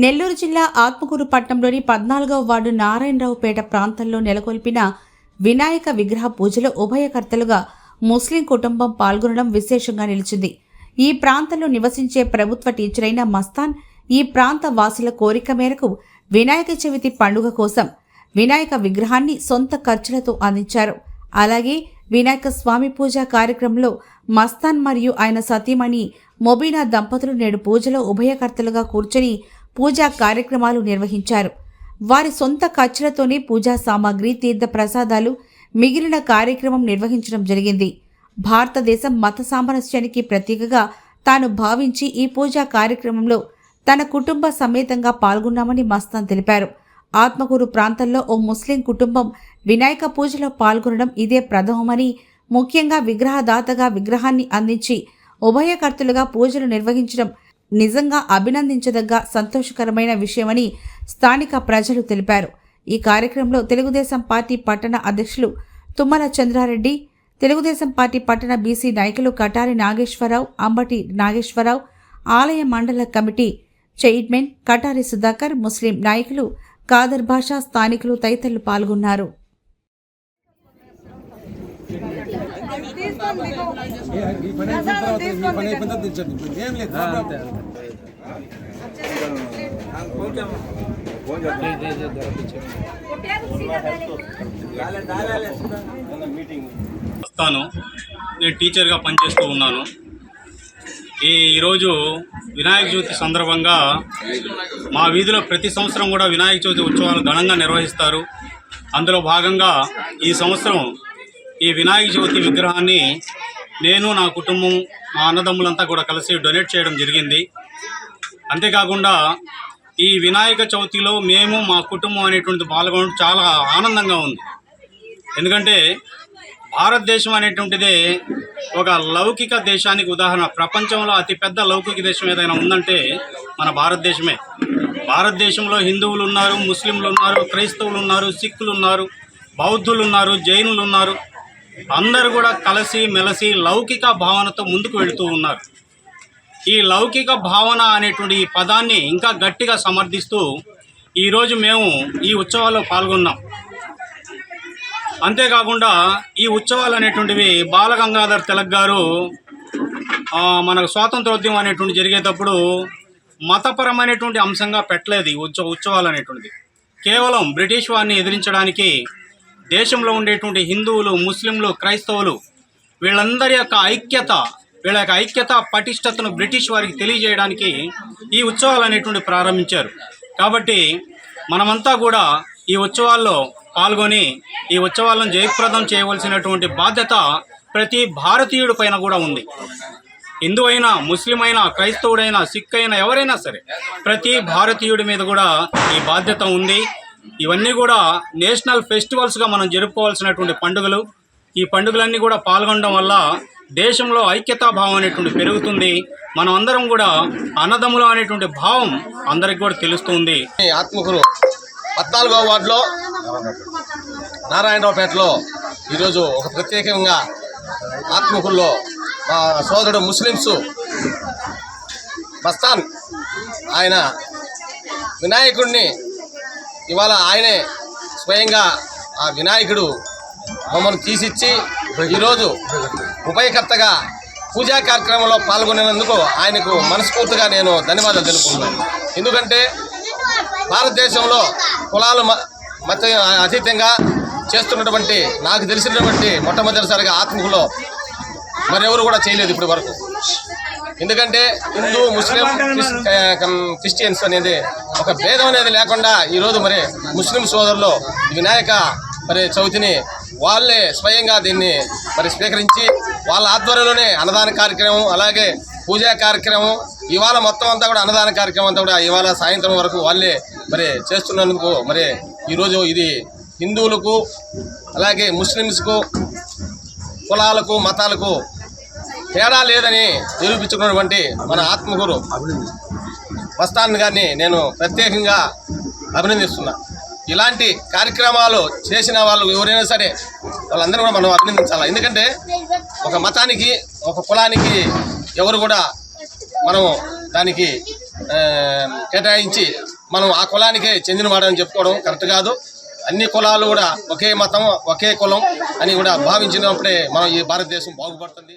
నెల్లూరు జిల్లా ఆత్మకూరు పట్టణంలోని పద్నాలుగవ వార్డు నారాయణరావుపేట ప్రాంతంలో నెలకొల్పిన వినాయక విగ్రహ పూజలో ఉభయకర్తలుగా ముస్లిం కుటుంబం పాల్గొనడం విశేషంగా నిలిచింది. ఈ ప్రాంతంలో నివసించే ప్రభుత్వ టీచర్ అయిన మస్తాన్ ఈ ప్రాంత వాసుల కోరిక మేరకు వినాయక చవితి పండుగ కోసం వినాయక విగ్రహాన్ని సొంత ఖర్చులతో అందించారు. అలాగే వినాయక స్వామి పూజ కార్యక్రమంలో మస్తాన్ మరియు ఆయన సతీమణి మొబీనా దంపతులు నేడు పూజలో ఉభయకర్తలుగా కూర్చొని పూజా కార్యక్రమాలు నిర్వహించారు. వారి సొంత ఖర్చులతోనే పూజా సామాగ్రి తీర్థ ప్రసాదాలు మిగిలిన కార్యక్రమం నిర్వహించడం జరిగింది. భారతదేశం మత సామరస్యానికి ప్రతీకగా తాను భావించి ఈ పూజా కార్యక్రమంలో తన కుటుంబ సమేతంగా పాల్గొన్నామని మస్తాన్ తెలిపారు. ఆత్మకూరు ప్రాంతంలో ఓ ముస్లిం కుటుంబం వినాయక పూజలో పాల్గొనడం ఇదే ప్రథమమని ముఖ్యంగా విగ్రహదాతగా విగ్రహాన్ని అందించి ఉభయకర్తలుగా పూజలు నిర్వహించడం నిజంగా అభినందించదగ్గ సంతోషకరమైన విషయమని స్థానిక ప్రజలు తెలిపారు. ఈ కార్యక్రమంలో తెలుగుదేశం పార్టీ పట్టణ అధ్యక్షులు తుమ్మల చంద్రారెడ్డి తెలుగుదేశం పార్టీ పట్టణ బీసీ నాయకులు కటారి నాగేశ్వరరావు అంబటి నాగేశ్వరరావు ఆలయ మండల committee chairman Katari Sudhakar Muslim నాయకులు కాదర్ భాషా స్థానికులు తదితరులు పాల్గొన్నారు. వస్తాను. నేను టీచర్గా పనిచేస్తూ ఉన్నాను. ఈ ఈరోజు వినాయక చవితి సందర్భంగా మా వీధిలో ప్రతి సంవత్సరం కూడా వినాయక చవితి ఉత్సవాలు ఘనంగా నిర్వహిస్తారు. అందులో భాగంగా ఈ సంవత్సరం ఈ వినాయక చవితి విగ్రహాన్ని నేను నా కుటుంబం మా అన్నదమ్ములంతా కూడా కలిసి డొనేట్ చేయడం జరిగింది. అంతేకాకుండా ఈ వినాయక చవితిలో మేము మా కుటుంబం అనేటువంటి పాల్గొనడం చాలా ఆనందంగా ఉంది. ఎందుకంటే భారతదేశం అనేటువంటిదే ఒక లౌకిక దేశానికి ఉదాహరణ. ప్రపంచంలో అతిపెద్ద లౌకిక దేశం ఏదైనా ఉందంటే మన భారతదేశమే. భారతదేశంలో హిందువులు ఉన్నారు ముస్లింలు ఉన్నారు క్రైస్తవులు ఉన్నారు సిక్కులు ఉన్నారు బౌద్ధులు ఉన్నారు జైనులు ఉన్నారు. అందరూ కూడా కలిసి మెలసి లౌకిక భావనతో ముందుకు వెళుతూ ఉన్నారు. ఈ లౌకిక భావన అనేటువంటి ఈ పదాన్ని ఇంకా గట్టిగా సమర్థిస్తూ ఈరోజు మేము ఈ ఉత్సవాల్లో పాల్గొన్నాం. అంతేకాకుండా ఈ ఉత్సవాలు అనేటువంటివి బాలగంగాధర్ తిలక్ గారు మనకు స్వాతంత్రోద్యమం అనేటువంటి జరిగేటప్పుడు మతపరమైనటువంటి అంశంగా పెట్టలేదు ఈ ఉత్సవ ఉత్సవాలు అనేటువంటిది. కేవలం బ్రిటిష్ వారిని ఎదిరించడానికి దేశంలో ఉండేటువంటి హిందువులు ముస్లింలు క్రైస్తవులు వీళ్ళందరి యొక్క ఐక్యత వీళ్ళ యొక్క ఐక్యత పటిష్టతను బ్రిటిష్ వారికి తెలియజేయడానికి ఈ ఉత్సవాలు అనేటువంటి ప్రారంభించారు. కాబట్టి మనమంతా కూడా ఈ ఉత్సవాల్లో పాల్గొని ఈ ఉత్సవాలను జయప్రదం చేయవలసినటువంటి బాధ్యత ప్రతి భారతీయుడి పైన కూడా ఉంది. హిందూ అయినా ముస్లిం అయినా క్రైస్తవుడైనా సిక్ అయినా ఎవరైనా సరే ప్రతి భారతీయుడి మీద కూడా ఈ బాధ్యత ఉంది. ఇవన్నీ కూడా నేషనల్ ఫెస్టివల్స్గా మనం జరుపుకోవాల్సినటువంటి పండుగలు. ఈ పండుగలన్నీ కూడా పాల్గొనడం వల్ల దేశంలో ఐక్యతా భావం అనేటువంటి పెరుగుతుంది. మనం అందరం కూడా అన్నదమ్ములు అనేటువంటి భావం అందరికి కూడా తెలుస్తుంది. ఈ పద్నాలుగో వార్డులో నారాయణరావుపేటలో ఈరోజు ఒక ప్రత్యేకంగా ఆత్మకుల్లో మా సోదరుడు ముస్లిమ్స్ మస్తాన్ ఆయన వినాయకుడిని ఇవాళ ఆయనే స్వయంగా ఆ వినాయకుడు మమ్మల్ని తీసిచ్చి ఈరోజు ఉభయకర్తగా పూజా కార్యక్రమంలో పాల్గొనేందుకు ఆయనకు మనస్ఫూర్తిగా నేను ధన్యవాదాలు తెలుపుకున్నాను ఎందుకంటే భారతదేశంలో కులాలు మ- మత అతీతంగా చేస్తున్నటువంటి నాకు తెలిసినటువంటి మొట్టమొదటిసారిగా ఆత్మకులో మరెవరు కూడా చేయలేదు ఇప్పటి వరకు. ఎందుకంటే హిందూ ముస్లిం క్రిస్- క్రిస్టియన్స్ అనేది ఒక భేదం అనేది లేకుండా ఈరోజు మరి ముస్లిం సోదరులు వినాయక మరి చవితిని వాళ్ళే స్వయంగా దీన్ని మరి స్వీకరించి వాళ్ళ ఆధ్వర్యంలోనే అన్నదాన కార్యక్రమం అలాగే పూజా కార్యక్రమం ఇవాళ మొత్తం అంతా కూడా అన్నదాన కార్యక్రమం అంతా కూడా ఇవాళ సాయంత్రం వరకు వాళ్ళే మరి చేస్తున్నందుకు మరి ఈరోజు ఇది హిందువులకు అలాగే ముస్లిమ్స్కు కులాలకు మతాలకు తేడా లేదని నిరూపించుకున్నటువంటి మన ఆత్మగురు మస్తాన్ గారిని నేను ప్రత్యేకంగా అభినందిస్తున్నా. ఇలాంటి కార్యక్రమాలు చేసిన వాళ్ళు ఎవరైనా సరే వాళ్ళందరూ కూడా మనం అభినందించాలి? ఎందుకంటే ఒక మతానికి ఒక కులానికి ఎవరు కూడా మనం దానికి కేటాయించి మనం ఆ కులానికే చెందినవాడని చెప్పుకోవడం కరెక్ట్ కాదు. అన్ని కులాలు కూడా ఒకే మతం ఒకే కులం అని కూడా భావించినప్పుడే మనం ఈ భారతదేశం బాగుపడుతుంది.